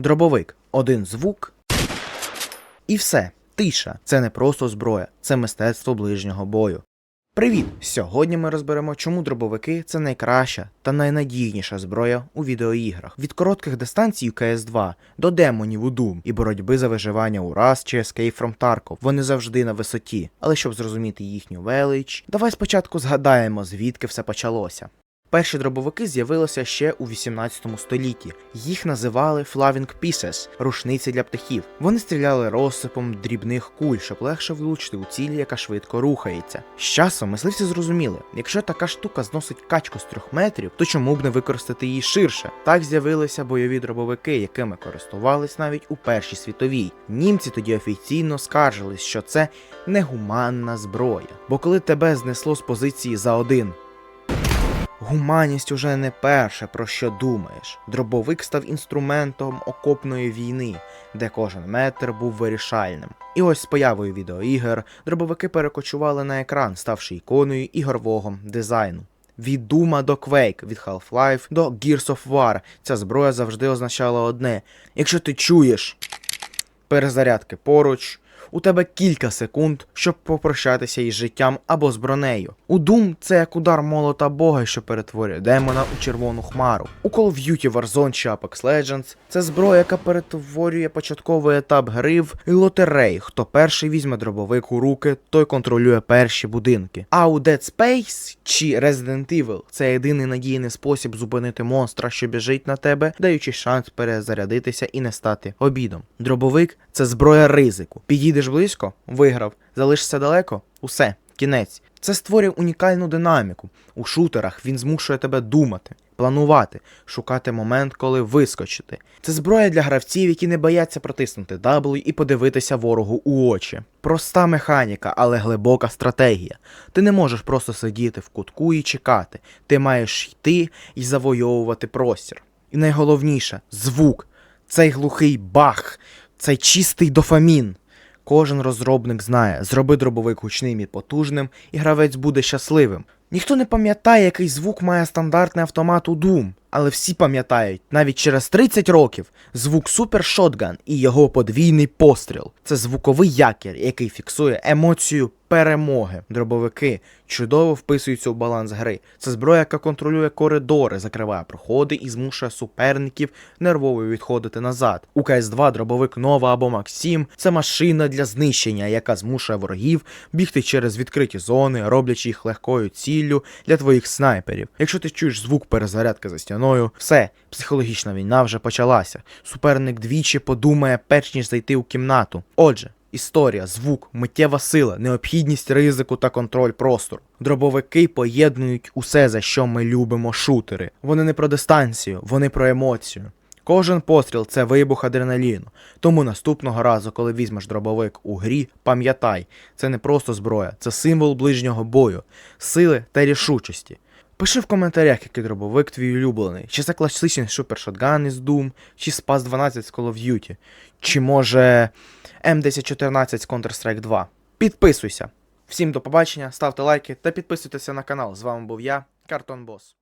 Дробовик один звук. І все. Тиша. Це не просто зброя, це мистецтво ближнього бою. Привіт! Сьогодні ми розберемо, чому дробовики це найкраща та найнадійніша зброя у відеоіграх. Від коротких дистанцій у CS2 до демонів у Doom і боротьби за виживання у Rust чи Escape from Tarkov. Вони завжди на висоті. Але щоб зрозуміти їхню велич, давай спочатку згадаємо, звідки все почалося. Перші дробовики з'явилися ще у 18 столітті. Їх називали Flaving Pieces – рушниці для птахів. Вони стріляли розсипом дрібних куль, щоб легше влучити у ціль, яка швидко рухається. З часом мисливці зрозуміли, якщо така штука зносить качку з трьох метрів, то чому б не використати її ширше? Так з'явилися бойові дробовики, якими користувались навіть у Першій світовій. Німці тоді офіційно скаржились, що це негуманна зброя. Бо коли тебе знесло з позиції за один Гуманність уже не перше, про що думаєш. Дробовик став інструментом окопної війни, де кожен метр був вирішальним. І ось з появою відеоігр дробовики перекочували на екран, ставши іконою ігрового дизайну. Від Дума до Quake, від Half-Life до Gears of War ця зброя завжди означала одне: якщо ти чуєш перезарядки поруч, у тебе кілька секунд, щоб попрощатися із життям або з бронею. У Doom це як удар молота Бога, що перетворює демона у червону хмару. У Call of Duty Warzone чи Apex Legends це зброя, яка перетворює початковий етап гри в лотерей. Хто перший візьме дробовик у руки, той контролює перші будинки. А у Dead Space чи Resident Evil це єдиний надійний спосіб зупинити монстра, що біжить на тебе, даючи шанс перезарядитися і не стати обідом. Дробовик це зброя ризику. Підійдеш близько, виграв, залишишся далеко, усе, кінець. Це створює унікальну динаміку. У шутерах він змушує тебе думати, планувати, шукати момент, коли вискочити. Це зброя для гравців, які не бояться протиснути W і подивитися ворогу у очі. Проста механіка, але глибока стратегія. Ти не можеш просто сидіти в кутку і чекати. Ти маєш йти і завойовувати простір. І найголовніше звук. Цей глухий бах, цей чистий дофамін. Кожен розробник знає, зроби дробовик гучним і потужним, і гравець буде щасливим. Ніхто не пам'ятає, який звук має стандартний автомат у Doom, але всі пам'ятають, навіть через 30 років, звук Super Shotgun і його подвійний постріл. Це звуковий якір, який фіксує емоцію перемоги. Дробовики чудово вписуються у баланс гри. Це зброя, яка контролює коридори, закриває проходи і змушує суперників нервово відходити назад. У КС2 дробовик Нова або Максим це машина для знищення, яка змушує ворогів бігти через відкриті зони, роблячи їх легкою ціллю для твоїх снайперів. Якщо ти чуєш звук перезарядки за стіною, все, психологічна війна вже почалася. Суперник двічі подумає, перш ніж зайти у кімнату. Отже. Історія, звук, миттєва сила, необхідність ризику та контроль простору. Дробовики поєднують усе, за що ми любимо шутери. Вони не про дистанцію, вони про емоцію. Кожен постріл це вибух адреналіну. Тому наступного разу, коли візьмеш дробовик у грі, пам'ятай, це не просто зброя, це символ ближнього бою, сили та рішучості. Пиши в коментарях, який дробовик твій улюблений. Чи це класичний Super Shotgun із Doom, чи Спас 12 з Call of Duty, чи може М1014 з Counter-Strike 2. Підписуйся. Всім до побачення, ставте лайки та підписуйтеся на канал. З вами був я, Картон Бос.